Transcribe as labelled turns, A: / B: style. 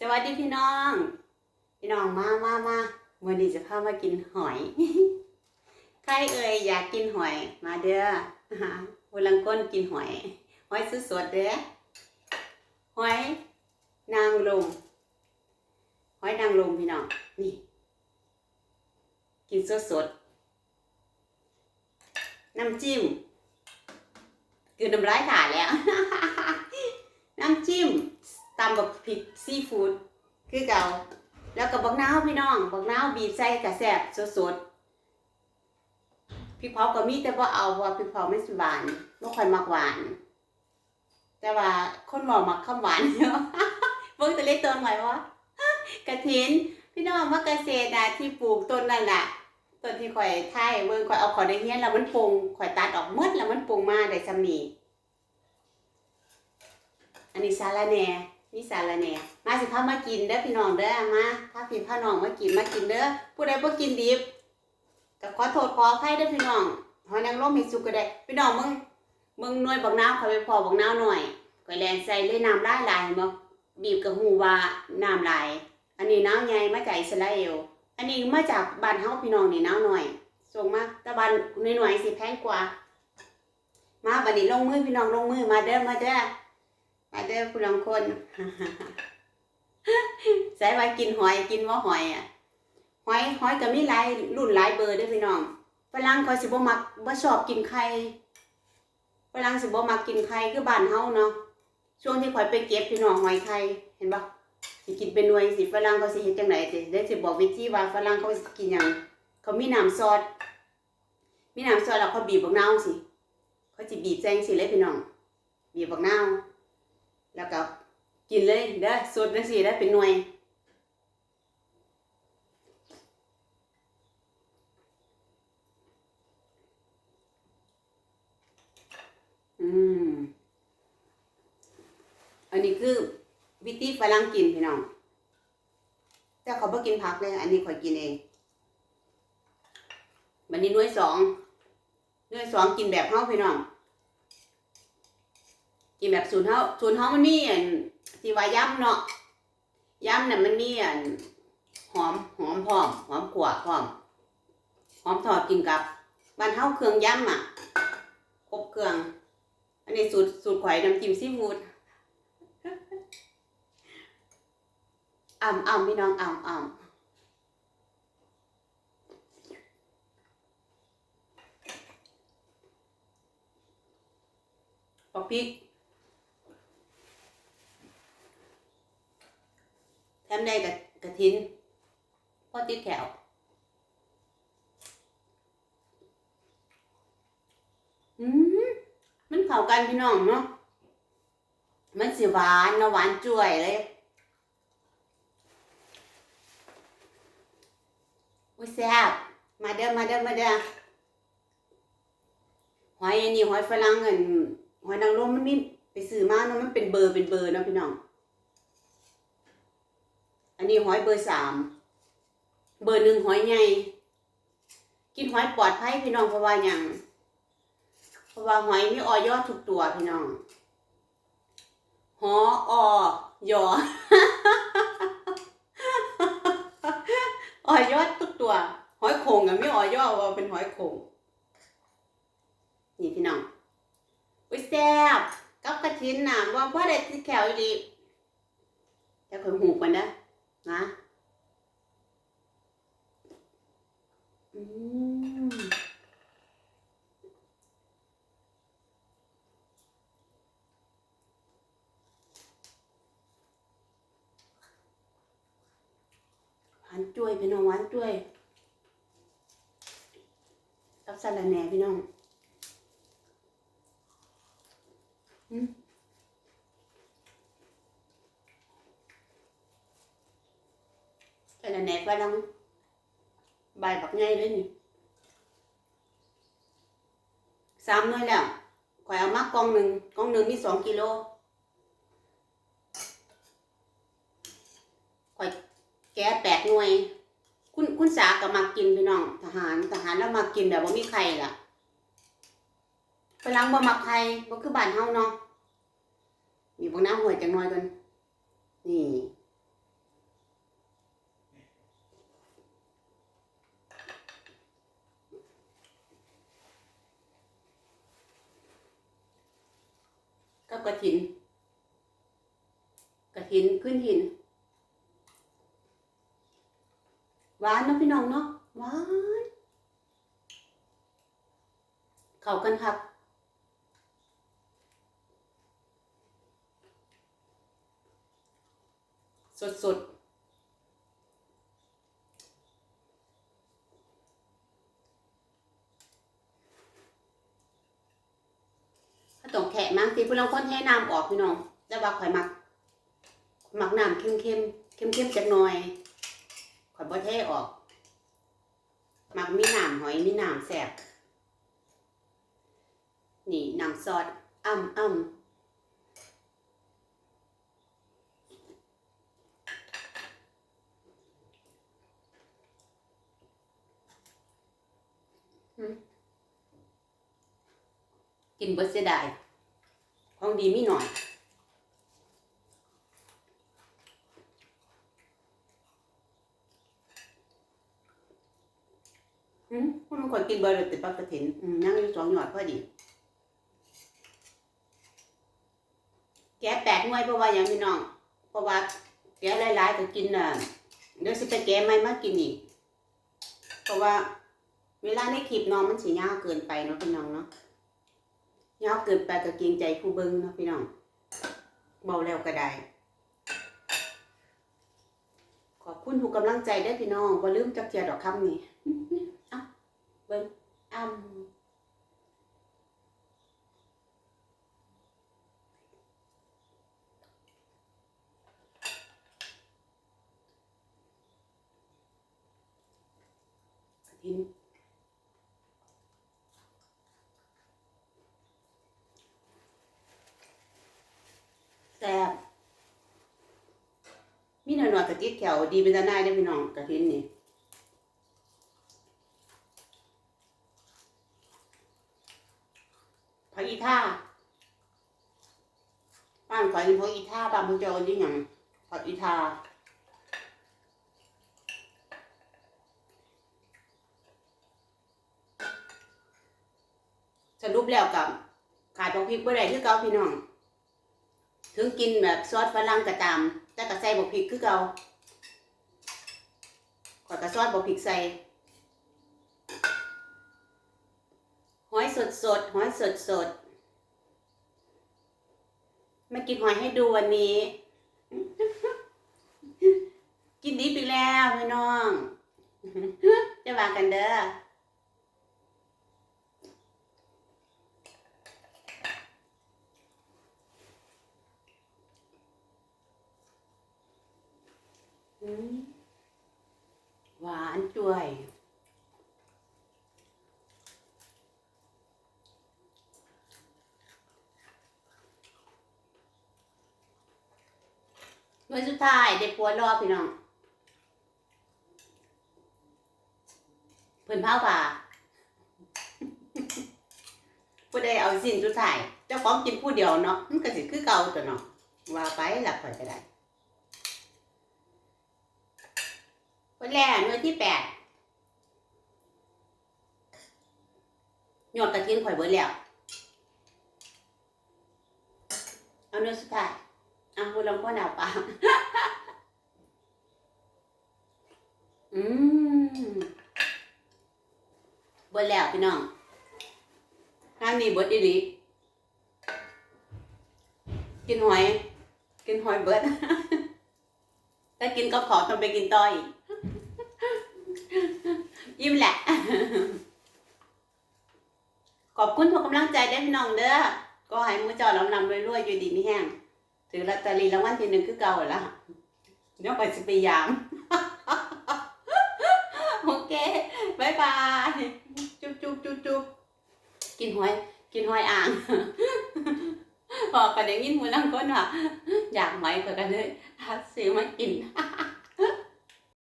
A: สวัสดีพี่น้อง พี่น้องมามามาวันนี้จะพามากินหอย ใครเอ่ยอยากกินหอย มาเด้อวันลังก้นกินหอย หอยสดๆเด้อ หอยนางรมหอยนางรมพี่น้อง นี่ กินสดๆน้ำจิ้ม คือน้ำลายถ่านแล้ว น้ำจิ้ม ตำแบบพริกซีฟู้ดคือเก่า แล้วกับบักนาวพี่น้องบักนาวบีบใส่กระแสบสดๆพริกเผาก็มีแต่ว่าเอาเพราะว่าพริกเผาไม่สหวานไม่ค่อยมักหวาน แต่ว่าคนบอมักข้าวหวานเยอะเบิ่งแตะเล็กต้นหอยวะกระถิน พี่น้องมะเกษตรนะที่ปลูกต้นนั่นแหละต้นที่ข่อยไทยเบิ่งข่อยเอาข่อยได้เฮี้ยนแล้วมันปรุงข่อยตัดออกหมดแล้วมันปรุงมาได้ซำนี้อันนี้สาระแหน่ นี่สารแหน่มาสิพามากินเด้อพี่น้องเด้อมาพาพี่พาน้องมากินมากินเด้อผู้ใดบ่กินดิบก็ขอโทษขออภัยเด้อพี่น้องหอยนางรมให้สุกก็ได้ พี่น้องมึงมึงหน่วยบักนาวเขาไปพอบักนาวหน่อยก็แลนใส่เลยน้ำลายหลายบ่บีบกับหูว่าน้ำลาย อันนี้น้ำใหญ่มาจากอิสราเอลอันนี้มาจากบ้านเฮาพี่น้องนี่น้ำหน่อยส่งมาแต่บ้านหน่วยๆสิแพงกว่า มาบัดนี้ลงมือพี่น้องลงมือมาเด้อมาเด้อ มาเด้อผู้ลางคนใส่ไว้กินหอยกินว่าหอยอะหอยหอยก็มีหลายรุ่นหลายเบอร์ด้อพี่น้องฝรั่งเขาสิบ่มักบ่ชอบกินไข่ฝรั่งสิบ่มักกินไข่คือบ้านเฮาเนาะช่วงที่ข่อยไปเก็บพี่น้องหอยไข่เห็นบ่สิกินเป็นหน่วยสิฝรั่งเขาสิเฮ็ดจังไดสิได้สิบอกวิธีว่าฝรั่งเขาสิกินหยังเขามีน้ำซอสมีน้ำซอสแล้วเขาบีบบักนาวสิเขาสิบีบแซงสิเลยพี่น้องบีบบักนาว แล้วก็กินเลยเด้อสูตรจังซี่ได้เป็นหน่วยอืมอันนี้คือวิธีฝรั่งกินพี่น้องแต่เขาบ่กินผักเลยอันนี้ข่อยกินเองบันนี้หน่วยสองหน่วยสองกินแบบเฮาพี่น้อง กินแบบสูตรเฮาสูตรเฮามันมีอันที่ว่าย่ำเนาะย่ำน่ะมันมีอันหอมหอมพร้อมหอมขวพร้อมหอมทอดกินกับบ้านเฮาเครื่องย่ำอะครบเครื่อง อันนี้สูตรสูตรไข่น้ำจิ้มซีฟู้ดอ่ำอ่ำพี่น้องอ่ำอ่ำปอกพริก แถมได้กับกระทินพอติดแขวอืมมันเข้ากันพี่น้องเนาะมันสิหวานเนาะหวานจ่วยเลยอุ้ยแซ่บมาเด้อมาเด้อมาเด้อหอยอันนี้หอยฝรั่งอันหอยนางรมมันมีไปซื้อมาเนาะมันเป็นเบอร์เป็นเบอร์เนาะพี่น้อง อันนี้หอยเบอร์สามเบอร์หนึ่งหอยใหญ่กินหอยปลอดภัยพี่น้องเพราะว่าอย่างเพราะว่าหอยมีออยอดทุกตัวพี่น้องหอออยอออยอดทุกตัว หอยโข่งอะไม่ออยอว่าเป็นหอยโข่งนี่พี่น้องอุ้ยแซ่บกับกระทินน่ะว่าพ่อได้ที่แขวอีดีจะคอยหูกันนะ นะอืมหวานจ้วยพี่น้องหวานจ้วยกับสาระแหน่พี่น้อง อืม สาระแหน่ฝรั่งใบบักไงเลยนี่สามหน่วยแล้วข่อยเอามากล่องหนึ่งกล่องหนึ่งมีสองกิโลข่อยแก้แปดหน่วย คุณคุณสาก็มากินพี่น้อง ทหารทหารแล้วมากินแบบว่ามีไข่ล่ะฝรั่งบ่มักไข่บ่คือบ้านเฮาเนาะมีพวกน้ำหวยจังน้อยกันนี่ กับกระถิน กระถินขึ้นหิน หวานนะพี่น้องเนาะหวานเข้ากันครับสดสดถ้าต้องแขะมากทีพวกเราคนเทน้ำออกพี่น้องแต่ว่าข่อยมักหมักน้ำเข้มเข้มเข้มเข้มๆจักหน่อยข่อยบ่เทออกหมักมีน้ำหอยมีน้ำแสบนี่น้ำซอสอ้ำอ้ำกินเบิดเสียดาย ของดีมีหน่อย อืมคุณมันคนกินเบอร์เลยติดปลากระถินอืมนั่งอยู่สองหยอดพอดี แกแปดหน่วยเพราะว่าอย่างพี่น้อง เพราะว่าแกหลายๆก็กินน่ะเดี๋ยวสิไปแกไม่มากินอีก เพราะว่าเวลาในคลิปน้องมันสิยาวเกินไปเนาะพี่น้องเนาะ ยาวเกินไปก็เกรงใจผู้เบิ่งเนาะพี่น้องเบาแล้วก็ได้ขอบคุณทุกกำลังใจได้พี่น้องบ่ลืมจักเจียดอกคำนี้เบิ้งอ้ำทิ้นแซ่บมี หน่อยๆกระติดแถวดีเป็นตาหน้ายได้พี่น้องกระทินนี่พักอีท่าบ้านขอยนี่พักอีท่าบ้านมึงเจอยิ่หยังพักอีท่าสรุปแล้วกับขายผักพริกบ่ได้คือเก่าพี่น้อง ถึงกินแบบซอสฝรั่งก็ตาม แต่ก็ใส่บกพริกคือเก่าขอยก็ซอสบักพริกใส่หอยสดสดหอยสดสดมากินหอยให้ดูวันนี้ กินดีไปแล้วพี่น้อง จะว่ากันเด้อ หวานจ่วยเมื่อสุดท้ายได้ปัวรอบพี่น้องเพิ่นเผาป่าผู้ใดเอาสิ้นสุดท้ายเจ้าของกินผู้เดียวเนาะมันก็สิคือเก่าตัวเนาะว่าไปหลับข่อยก็ได้ คนแรกเมื่อที่แปดหยอดกระเทียมข่อยเบิดแล้ว เอาเนื้อสุดท้ายอะคุณลองพ่นเอาปากอืมเบิดแล้วพี่น้องห้ามนี่เบิดอีหลีกินหอย กินหอยเบิดถ้ากินก็ขอต้องไปกินต่ออีก ยิ้มแหละ ขอบคุณทุกกำลังใจได้พี่น้องเด้อก็ให้มือจ้าลำลำรวยๆอยู่ดีไม่แห้งถือลอตเตอรี่รางวัลที่หนึ่งคือเก่าแล้วเดี๋ยวไปสิไปยาม โอเคบายบาย จุ๊บจุ๊บจุ๊บจุ๊บกินหอยกินหอยอ่างพอประเด็นยินมือนั่งก้นว่าอยากไหมก็กันเลยหาซื้อมากิน